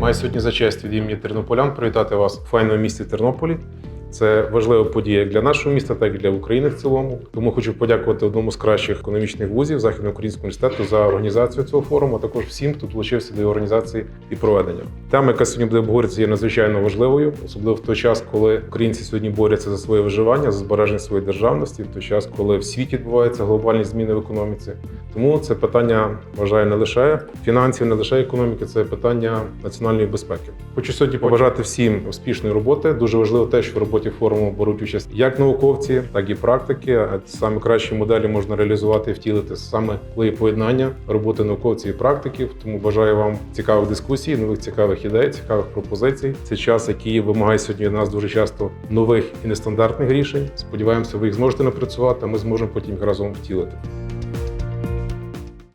Маю сьогодні за честь від імені тернополян привітати вас у файному місті Тернополі. Це важлива подія як для нашого міста, так і для України в цілому. Тому хочу подякувати одному з кращих економічних вузів Західноукраїнського університету за організацію цього форуму, а також всім, хто долучився до його організації і проведення. Тема, яка сьогодні буде обговорюватися, є надзвичайно важливою, особливо в той час, коли українці сьогодні борються за своє виживання, за збереження своєї державності, в той час, коли в світі відбуваються глобальні зміни в економіці. Тому це питання вважаю не лише фінансів, не лише економіки, це питання національної безпеки. Хочу сьогодні побажати всім успішної роботи. Дуже важливо те, що в роботі форуму беруть участь як науковці, так і практики. Саме кращі моделі можна реалізувати і втілити саме коли поєднання роботи науковців і практиків. Тому бажаю вам цікавих дискусій, нових цікавих ідей, цікавих пропозицій. Це час, який вимагає сьогодні від нас дуже часто нових і нестандартних рішень. Сподіваємося, ви їх зможете напрацювати. а Ми зможемо потім їх разом втілити.